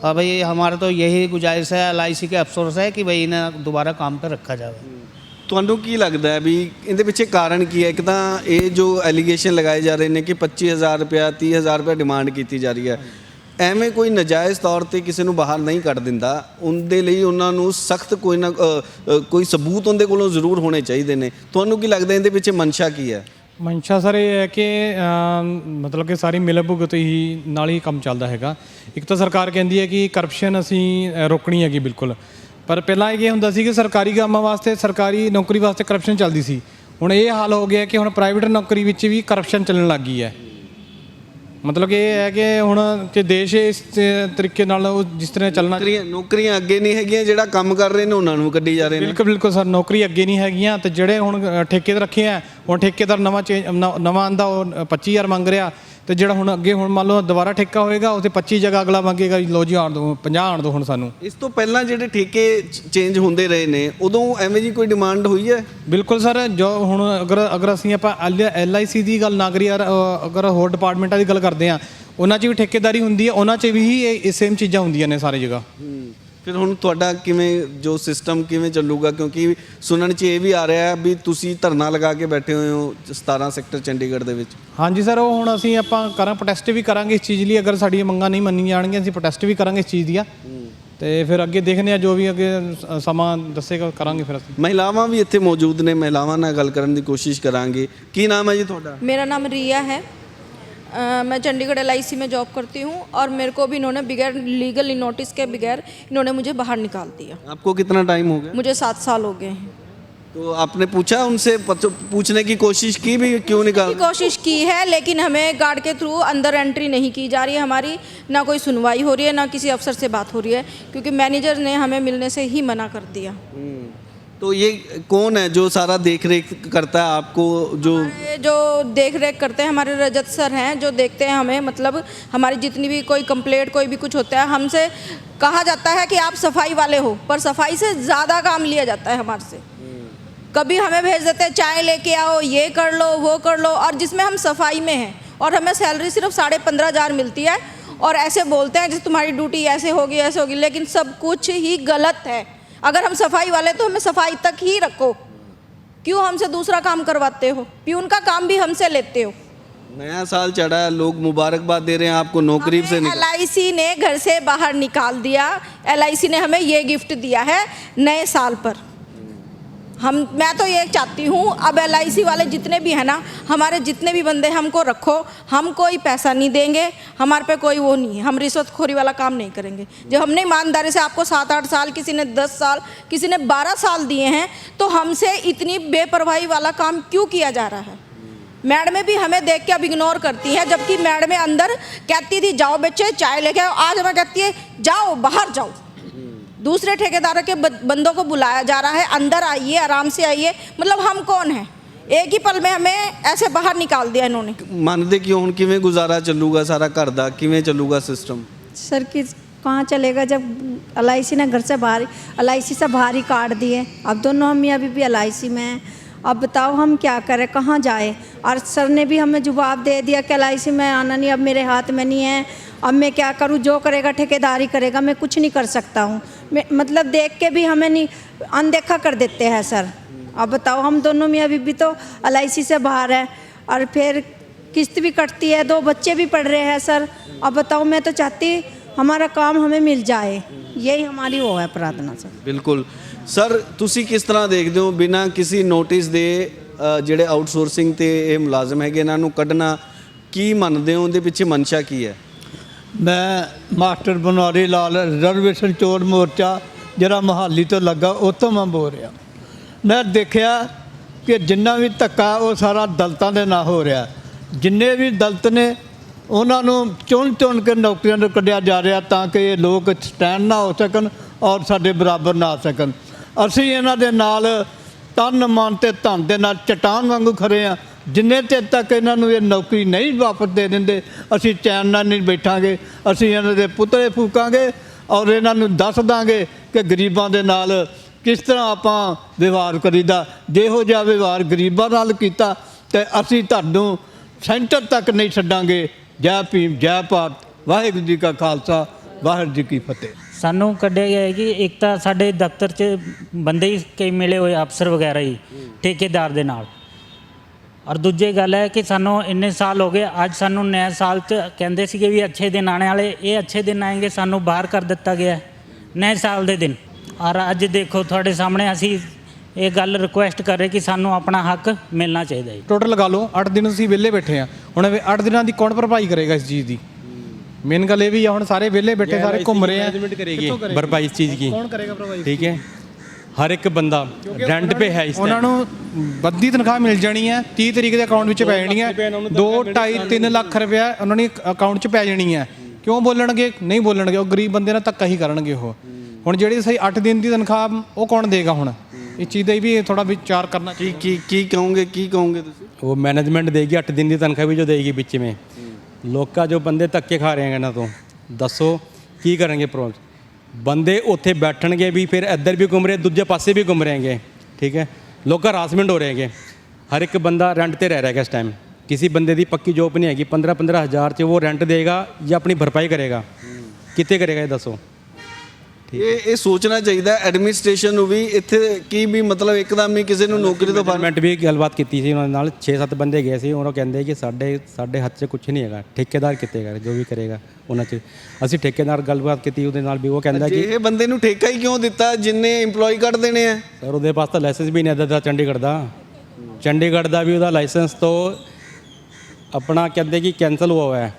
और भाई हमारा तो यही गुजारिश है एल के अफसर से कि भाई इन्हें दोबारा काम पे रखा जावे ਤੁਹਾਨੂੰ ਕੀ ਲੱਗਦਾ ਹੈ ਵੀ ਇਹਦੇ ਪਿੱਛੇ ਕਾਰਨ ਕੀ ਹੈ ਇੱਕ ਤਾਂ ਇਹ ਜੋ ਐਲੀਗੇਸ਼ਨ ਲਗਾਏ ਜਾ ਰਹੇ ਨੇ ਕਿ 25000 ਰੁਪਇਆ 30000 ਰੁਪਇਆ ਡਿਮਾਂਡ ਕੀਤੀ ਜਾ ਰਹੀ ਹੈ ਐਵੇਂ ਕੋਈ ਨਜਾਇਜ਼ ਤੌਰ ਤੇ ਕਿਸੇ ਨੂੰ ਬਾਹਰ ਨਹੀਂ ਕੱਢ ਦਿੰਦਾ ਉਹਦੇ ਲਈ ਉਹਨਾਂ ਨੂੰ ਸਖਤ ਕੋਈ ਨਾ ਅ, ਅ, ਕੋਈ ਸਬੂਤ ਉਹਦੇ ਕੋਲੋਂ ਜ਼ਰੂਰ ਹੋਣੇ ਚਾਹੀਦੇ ਨੇ ਤੁਹਾਨੂੰ ਕੀ ਲੱਗਦਾ ਇਹਦੇ ਪਿੱਛੇ ਮਨਸ਼ਾ ਕੀ ਹੈ ਮਨਸ਼ਾ ਸਰ ਇਹ ਹੈ ਕਿ ਮਤਲਬ ਕਿ ਸਾਰੀ ਮਿਲ ਭੁਗਤ ਹੀ ਨਾਲ ਹੀ ਕੰਮ ਚੱਲਦਾ ਹੈਗਾ। ਇੱਕ ਤਾਂ ਸਰਕਾਰ ਕਹਿੰਦੀ ਹੈ ਕਿ ਕਰਪਸ਼ਨ ਅਸੀਂ ਰੋਕਣੀ ਹੈਗੀ ਬਿਲਕੁਲ। ਪਰ ਪਹਿਲਾਂ ਇਹ ਹੁੰਦਾ ਸੀ ਕਿ ਸਰਕਾਰੀ ਕੰਮਾਂ ਵਾਸਤੇ, ਸਰਕਾਰੀ ਨੌਕਰੀ ਵਾਸਤੇ ਕਰਪਸ਼ਨ ਚੱਲਦੀ ਸੀ। ਹੁਣ ਇਹ ਹਾਲ ਹੋ ਗਿਆ ਕਿ ਹੁਣ ਪ੍ਰਾਈਵੇਟ ਨੌਕਰੀ ਵਿੱਚ ਵੀ ਕਰਪਸ਼ਨ ਚੱਲਣ ਲੱਗ ਗਈ ਹੈ। ਮਤਲਬ ਕਿ ਇਹ ਹੈ ਕਿ ਹੁਣ ਕਿ ਦੇਸ਼ ਇਸ ਤਰੀਕੇ ਨਾਲ ਉਹ ਜਿਸ ਤਰ੍ਹਾਂ ਚੱਲਣਾ ਨੌਕਰੀਆਂ ਨੌਕਰੀਆਂ ਅੱਗੇ ਨਹੀਂ ਹੈਗੀਆਂ ਜਿਹੜਾ ਕੰਮ ਕਰ ਰਹੇ ਨੇ ਉਹਨਾਂ ਨੂੰ ਕੱਢੀ ਜਾ ਰਹੇ ਨੇ। ਬਿਲਕੁਲ ਬਿਲਕੁਲ ਸਰ ਨੌਕਰੀ ਅੱਗੇ ਨਹੀਂ ਹੈਗੀਆਂ ਤੇ ਜਿਹੜੇ ਹੁਣ ਠੇਕੇਦਾਰ ਰੱਖੇ ਆ ਹੁਣ ਠੇਕੇਦਾਰ ਨਵਾਂ ਚੇਂਜ ਨਵਾਂ ਆਂਦਾ ਉਹ ਅ, 25000 ਮੰਗ ਰਿਹਾ। ਤੇ ਜਿਹੜਾ ਹੁਣ ਅੱਗੇ ਹੁਣ ਮੰਨ ਲਓ ਦੁਬਾਰਾ ਠੇਕਾ ਹੋਏਗਾ ਉਹ ਤੇ 25 ਜਗ੍ਹਾ ਅਗਲਾ ਮੰਗੇਗਾ ਲਓ ਜੀ ਆਣ ਦੋ 50 ਆਣ ਦੋ ਹੁਣ ਸਾਨੂੰ। ਇਸ ਤੋਂ ਪਹਿਲਾਂ ਜਿਹੜੇ ਠੇਕੇ ਚੇਂਜ ਹੁੰਦੇ ਰਹੇ ਨੇ ਉਦੋਂ ਐਵੇਂ ਜੀ ਕੋਈ ਡਿਮਾਂਡ ਹੋਈ ਹੈ? ਬਿਲਕੁਲ ਸਰ ਜੋ ਹੁਣ ਅਗਰ ਅਗਰ ਅਸੀਂ ਆਪਾਂ ਐਲਆਈਸੀ ਦੀ ਗੱਲ ਨਾ ਕਰੀਏ ਅਗਰ ਹੋਰ ਡਿਪਾਰਟਮੈਂਟਾਂ ਦੀ ਗੱਲ ਕਰਦੇ ਆ ਉਹਨਾਂ 'ਚ ਵੀ ਠੇਕੇਦਾਰੀ ਹੁੰਦੀ ਹੈ ਉਹਨਾਂ 'ਚ ਵੀ ਇਹ ਸੇਮ ਚੀਜ਼ਾਂ ਹੁੰਦੀਆਂ ਨੇ ਸਾਰੇ ਜਗ੍ਹਾ। ਫਿਰ ਹੁਣ ਤੁਹਾਡਾ ਕਿਵੇਂ ਜੋ ਸਿਸਟਮ ਕਿਵੇਂ ਚੱਲੂਗਾ? ਕਿਉਂਕਿ ਸੁਣਨ 'ਚ ਇਹ ਵੀ ਆ ਰਿਹਾ ਵੀ ਤੁਸੀਂ ਧਰਨਾ ਲਗਾ ਕੇ ਬੈਠੇ ਹੋ 17 ਸੈਕਟਰ ਚੰਡੀਗੜ੍ਹ ਦੇ ਵਿੱਚ। ਹਾਂਜੀ ਸਰ ਉਹ ਹੁਣ ਅਸੀਂ ਆਪਾਂ ਕਰਾਂ ਪ੍ਰੋਟੈਸਟ ਵੀ ਕਰਾਂਗੇ ਇਸ ਚੀਜ਼ ਲਈ। ਅਗਰ ਸਾਡੀਆਂ ਮੰਗਾਂ ਨਹੀਂ ਮੰਨੀਆਂ ਜਾਣਗੀਆਂ ਅਸੀਂ ਪ੍ਰੋਟੈਸਟ ਵੀ ਕਰਾਂਗੇ ਇਸ ਚੀਜ਼ ਦੀਆਂ। ਤੇ ਫਿਰ ਅੱਗੇ ਦੇਖਨੇ ਆ ਜੋ ਵੀ ਅੱਗੇ ਸਮਾਂ ਦੱਸੇਗਾ ਕਰਾਂਗੇ ਫਿਰ ਅਸੀਂ। ਮਹਿਲਾਵਾਂ ਵੀ ਇੱਥੇ ਮੌਜੂਦ ਨੇ ਮਹਿਲਾਵਾਂ ਨਾਲ ਗੱਲ ਕਰਨ ਦੀ ਕੋਸ਼ਿਸ਼ ਕਰਾਂਗੇ। ਕੀ ਨਾਮ ਹੈ ਜੀ ਤੁਹਾਡਾ? ਮੇਰਾ ਨਾਮ ਰੀਆ ਹੈ। मैं चंडीगढ़ एलआईसी में जॉब करती हूँ और मेरे को भी इन्होंने बगैर लीगल नोटिस के बगैर इन्होंने मुझे बाहर निकाल दिया। आपको कितना टाइम हो गया? मुझे सात साल हो गए हैं। तो आपने पूछा उनसे पूछने की कोशिश की भी क्यों निकाल की कोशिश की है लेकिन हमें गार्ड के थ्रू अंदर एंट्री नहीं की जा रही है। हमारी ना कोई सुनवाई हो रही है ना किसी अफसर से बात हो रही है क्योंकि मैनेजर ने हमें मिलने से ही मना कर दिया। तो ये कौन है जो सारा देख रेख करता है आपको, जो जो देख रेख करते हैं, हमारे रजत सर हैं, जो देखते हैं हमें मतलब हमारी जितनी भी कोई कंप्लेंट कोई भी कुछ होता है, हमसे कहा जाता है कि आप सफ़ाई वाले हो, पर सफ़ाई से ज़्यादा काम लिया जाता है हमारे से। कभी हमें भेज देते हैं, चाय लेके आओ, ये कर लो, वो कर लो, और जिसमें हम सफ़ाई में हैं, और हमें सैलरी सिर्फ़ साढ़े पंद्रह हज़ार मिलती है, और ऐसे बोलते हैं जैसे तुम्हारी ड्यूटी ऐसे होगी ऐसे होगी, लेकिन सब कुछ ही गलत है। अगर हम सफ़ाई वाले तो हमें सफ़ाई तक ही रखो। क्यों हमसे दूसरा काम करवाते हो? प्यून का काम भी हमसे लेते हो? नया साल चढ़ा है लोग मुबारकबाद दे रहे हैं आपको नौकरी से एल एल ने घर से बाहर निकाल दिया। एलआईसी ने हमें ये गिफ्ट दिया है नए साल पर। हम, मैं तो ये चाहती हूँ, अब एलआईसी वाले जितने भी हैं ना, हमारे जितने भी बंदे हमको रखो, हम कोई पैसा नहीं देंगे, हमारे पे कोई वो नहीं है, हम रिश्वतखोरी वाला काम नहीं करेंगे। जब हमने ईमानदारी से आपको सात, आठ साल, किसी ने दस साल, किसी ने बारह साल दिए हैं तो हमसे इतनी बेपरवाही वाला काम क्यों किया जा रहा है? मैडमें भी हमें देख के अब इग्नोर करती हैं, जबकि मैडमें अंदर कहती थी, जाओ बच्चे, चाय लेके आओ। आज हमें कहती है, जाओ, बाहर जाओ। दूसरे ठेकेदारों के बद- बंदों को बुलाया जा रहा है अंदर आइए आराम से आइए मतलब हम कौन हैं एक ही पल में हमें ऐसे बाहर निकाल दिया इन्होंने ਮੰਨਦੇ ਕਿ ਹੁਣ ਕਿਵੇਂ ਗੁਜ਼ਾਰਾ ਚੱਲੂਗਾ ਸਾਰਾ ਘਰ ਦਾ ਕਿਵੇਂ ਚੱਲੂਗਾ ਸਿਸਟਮ सर कि कहाँ चलेगा जब एल ने घर से बाहर एल से बाहर ही काट दिए अब दोनों हम अभी भी एल में हैं अब बताओ हम क्या करें कहाँ जाए और सर ने भी हमें जवाब दे दिया कि एल में आना नहीं अब मेरे हाथ में नहीं है अब मैं क्या करूँ जो करेगा ठेकेदारी करेगा मैं कुछ नहीं कर सकता हूँ मैं मतलब देख के भी हमें नहीं अनदेखा कर देते हैं सर अब बताओ हम दोनों में अभी भी तो एल से बाहर है और फिर किस्त भी कटती है दो बच्चे भी पढ़ रहे हैं सर अब बताओ मैं तो चाहती हमारा काम हमें मिल जाए यही हमारी वो है प्रार्थना सर ਬਿਲਕੁਲ ਸਰ ਤੁਸੀਂ ਕਿਸ ਤਰ੍ਹਾਂ ਦੇਖਦੇ ਹੋ ਬਿਨਾਂ ਕਿਸੇ ਨੋਟਿਸ ਦੇ ਅ, ਜਿਹੜੇ ਆਊਟਸੋਰਸਿੰਗ ਤੇ ਇਹ ਮੁਲਾਜ਼ਮ ਹੈਗੇ ਇਹਨਾਂ ਨੂੰ ਕੱਢਣਾ ਕੀ ਮੰਨਦੇ ਹੋ ਉਹਦੇ ਪਿੱਛੇ ਮਨਸ਼ਾ ਕੀ ਹੈ ਮੈਂ ਮਾਸਟਰ ਬਨਵਾਰੀ ਲਾਲ ਰਿਜ਼ਰਵੇਸ਼ਨ ਚੋਰ ਮੋਰਚਾ, ਜਿਹੜਾ ਮਹਾਲੀ ਤੋਂ ਲੱਗਾ, ਉੱਥੋਂ ਮੈਂ ਬੋਲ ਰਿਹਾ। ਮੈਂ ਦੇਖਿਆ ਕਿ ਜਿੰਨਾ ਵੀ ਧੱਕਾ, ਉਹ ਸਾਰਾ ਦਲਤਾਂ ਦੇ ਨਾਲ ਹੋ ਰਿਹਾ। ਜਿੰਨੇ ਵੀ ਦਲਤ ਨੇ, ਉਹਨਾਂ ਨੂੰ ਚੁਣ ਚੁਣ ਕੇ ਨੌਕਰੀਆਂ ਤੋਂ ਕੱਢਿਆ ਜਾ ਰਿਹਾ ਤਾਂ ਕਿ ਇਹ ਲੋਕ ਸਟੈਂਡ ਨਾ ਹੋ ਸਕਣ ਔਰ ਸਾਡੇ ਬਰਾਬਰ ਨਾ ਆ ਸਕਣ। ਅਸੀਂ ਇਹਨਾਂ ਦੇ ਨਾਲ ਤਨ, ਮਨ ਤੇ ਧਨ ਦੇ ਨਾਲ ਚਟਾਨ ਵਾਂਗੂ ਖੜੇ ਆ ਜਿੰਨੇ ਚਿਰ ਤੱਕ ਇਹਨਾਂ ਨੂੰ ਇਹ ਨੌਕਰੀ ਨਹੀਂ ਵਾਪਸ ਦੇ ਦਿੰਦੇ, ਅਸੀਂ ਚੈਨ ਨਾਲ ਨਹੀਂ ਬੈਠਾਂਗੇ, ਅਸੀਂ ਇਹਨਾਂ ਦੇ ਪੁਤਲੇ ਫੂਕਾਂਗੇ ਔਰ ਇਹਨਾਂ ਨੂੰ ਦੱਸ ਦਾਂਗੇ ਕਿ ਗਰੀਬਾਂ ਦੇ ਨਾਲ ਕਿਸ ਤਰ੍ਹਾਂ ਆਪਾਂ ਵਿਵਹਾਰ ਕਰੀਦਾ। ਜਿਹੋ ਜਿਹਾ ਵਿਵਹਾਰ ਗਰੀਬਾਂ ਨਾਲ ਕੀਤਾ ਤੇ ਅਸੀਂ ਤੁਹਾਨੂੰ ਸੈਂਟਰ ਤੱਕ ਨਹੀਂ ਛੱਡਾਂਗੇ। ਜੈ ਭੀਮ, ਜੈ ਭਾਰਤ। ਵਾਹਿਗੁਰੂ ਜੀ ਕਾ ਖਾਲਸਾ, ਵਾਹਿਗੁਰੂ ਜੀ ਕੀ ਫਤਿਹ। ਸਾਨੂੰ ਕੱਢਿਆ ਗਿਆ ਹੈ ਕਿ ਇੱਕ ਤਾਂ ਸਾਡੇ ਦਫ਼ਤਰ 'ਚ ਬੰਦੇ ਹੀ ਕਈ ਮਿਲੇ ਹੋਏ ਅਫਸਰ ਵਗੈਰਾ ਹੀ, ਠੇਕੇਦਾਰ ਦੇ ਨਾਲ। ਔਰ ਦੂਜੀ ਗੱਲ ਹੈ ਕਿ ਸਾਨੂੰ ਇੰਨੇ ਸਾਲ ਹੋ ਗਏ ਅੱਜ ਸਾਨੂੰ ਨਵੇਂ ਸਾਲ 'ਚ ਕਹਿੰਦੇ ਸੀਗੇ ਵੀ ਅੱਛੇ ਦਿਨ ਆਣੇ ਵਾਲੇ ਇਹ ਅੱਛੇ ਦਿਨ ਆਏਗੇ ਸਾਨੂੰ ਬਾਹਰ ਕਰ ਦਿੱਤਾ ਗਿਆ ਨਵੇਂ ਸਾਲ ਦੇ ਦਿਨ। ਔਰ ਅੱਜ ਦੇਖੋ ਤੁਹਾਡੇ ਸਾਹਮਣੇ ਅਸੀਂ ਇਹ ਗੱਲ ਰਿਕੁਐਸਟ ਕਰ ਰਹੇ ਕਿ ਸਾਨੂੰ ਆਪਣਾ ਹੱਕ ਮਿਲਣਾ ਚਾਹੀਦਾ ਹੈ। ਟੋਟਲ ਲਗਾ ਲਓ 8 ਦਿਨ ਅਸੀਂ ਵਿਹਲੇ ਬੈਠੇ ਆ ਹੁਣ 8 ਦਿਨਾਂ ਦੀ ਕੌਣ ਭਰਪਾਈ ਕਰੇਗਾ ਇਸ ਚੀਜ਼ ਦੀ? ਮੇਨ ਗੱਲ ਇਹ ਵੀ ਆ ਹੁਣ ਸਾਰੇ ਵਿਹਲੇ ਬੈਠੇ ਸਾਰੇ ਘੁੰਮ ਰਹੇ ਆ। ਭਰਪਾਈ ਇਸ ਚੀਜ਼ ਕੀ ਕੌਣ ਕਰੇਗਾ ਭਰਪਾਈ ਠੀਕ ਹੈ। ਹਰ ਇੱਕ ਬੰਦਾ ਰੈਂਟ 'ਤੇ ਹੈ ਇਸ ਉਹਨਾਂ ਨੂੰ ਵੱਧੀ ਤਨਖਾਹ ਮਿਲ ਜਾਣੀ ਹੈ 30 ਤਰੀਕ ਦੇ ਅਕਾਊਂਟ ਵਿੱਚ ਪੈ ਜਾਣੀ ਹੈ 2 2.5 3 ਲੱਖ ਰੁਪਇਆ ਉਹਨਾਂ ਨੇ ਅਕਾਊਂਟ 'ਚ ਪੈ ਜਾਣੀ ਹੈ। ਕਿਉਂ ਬੋਲਣਗੇ? ਨਹੀਂ ਬੋਲਣਗੇ। ਉਹ ਗਰੀਬ ਬੰਦੇ ਨਾਲ ਧੱਕਾ ਹੀ ਕਰਨਗੇ ਉਹ। ਹੁਣ ਜਿਹੜੀ ਸਹੀ 8 ਦਿਨ ਦੀ ਤਨਖਾਹ ਉਹ ਕੌਣ ਦੇਗਾ ਹੁਣ? ਇਸ ਚੀਜ਼ ਦਾ ਵੀ ਥੋੜਾ ਵਿਚਾਰ ਕਰਨਾ ਕੀ ਕੀ ਕੀ ਕਹੋਗੇ? ਕੀ ਕਹੋਗੇ ਤੁਸੀਂ? ਉਹ ਮੈਨੇਜਮੈਂਟ ਦੇਗੀ 8 ਦਿਨ ਦੀ ਤਨਖਾਹ ਵੀ ਜੋ ਦੇਗੀ ਵਿੱਚ ਵਿੱਚ ਲੋਕਾਂ ਜੋ ਬੰਦੇ ਧੱਕੇ ਖਾ ਰਹੇ ਹਨ ਇਹਨਾਂ ਤੋਂ ਦੱਸੋ ਕੀ ਕਰਨਗੇ ਪ੍ਰੋਜੈਕਟ ਬੰਦੇ ਉੱਥੇ ਬੈਠਣਗੇ ਵੀ ਫਿਰ ਇੱਧਰ ਵੀ ਘੁੰਮ ਰਹੇ ਦੂਜੇ ਪਾਸੇ ਵੀ ਘੁੰਮ ਰਹੇਗੇ। ਠੀਕ ਹੈ? ਲੋਕਾਂ ਹਰਾਸਮੈਂਟ ਹੋ ਰਹੇ ਹੈਗੇ ਹਰ ਇੱਕ ਬੰਦਾ ਰੈਂਟ ਤੇ ਰਹਿ ਰਿਹਾ ਹੈ ਇਸ ਟਾਈਮ ਕਿਸੇ ਬੰਦੇ ਦੀ ਪੱਕੀ ਜੋਬ ਨਹੀਂ ਹੈਗੀ। 15 15 ਹਜ਼ਾਰ ਚ ਉਹ ਰੈਂਟ ਦੇਗਾ ਜਾਂ ਆਪਣੀ ਭਰਪਾਈ ਕਰੇਗਾ। ਕਿੱਥੇ ਕਰੇਗਾ ਇਹ ਦੱਸੋ? ਇਹ ਇਹ ਸੋਚਣਾ ਚਾਹੀਦਾ ਐਡਮਿਨਿਸਟ੍ਰੇਸ਼ਨ ਨੂੰ ਵੀ ਇੱਥੇ ਕੀ ਵੀ ਮਤਲਬ ਇੱਕਦਮ ਹੀ ਕਿਸੇ ਨੂੰ ਨੌਕਰੀ ਤੋਂ ਬਾਹਰ ਵੀ ਗੱਲਬਾਤ ਕੀਤੀ ਸੀ ਉਹਨਾਂ ਨਾਲ 6-7 ਬੰਦੇ ਗਏ ਸੀ ਉਹਨਾਂ ਕਹਿੰਦੇ ਕਿ ਸਾਡੇ ਸਾਡੇ ਹੱਥ 'ਚ ਕੁਝ ਨਹੀਂ ਹੈਗਾ ਠੇਕੇਦਾਰ ਕਿਤੇਗਾ ਜੋ ਵੀ ਕਰੇਗਾ ਉਹਨਾਂ 'ਚ। ਅਸੀਂ ਠੇਕੇਦਾਰ ਗੱਲਬਾਤ ਕੀਤੀ ਉਹਦੇ ਨਾਲ ਵੀ ਉਹ ਕਹਿੰਦਾ ਕਿ ਇਹ ਬੰਦੇ ਨੂੰ ਠੇਕਾ ਹੀ ਕਿਉਂ ਦਿੱਤਾ ਜਿੰਨੇ EMPLOYE ਕੱਢ ਦੇਣੇ ਆ? ਸਰ ਉਹਦੇ ਪਾਸ ਤਾਂ ਲਾਇਸੈਂਸ ਵੀ ਨਹੀਂ ਅਦਾ ਚੰਡੀਗੜ੍ਹ ਦਾ। ਚੰਡੀਗੜ੍ਹ ਦਾ ਵੀ ਉਹਦਾ ਲਾਇਸੈਂਸ ਤੋਂ ਆਪਣਾ ਕਹਿੰਦੇ ਕਿ ਕੈਨਸਲ ਹੋਇਆ ਹੈ।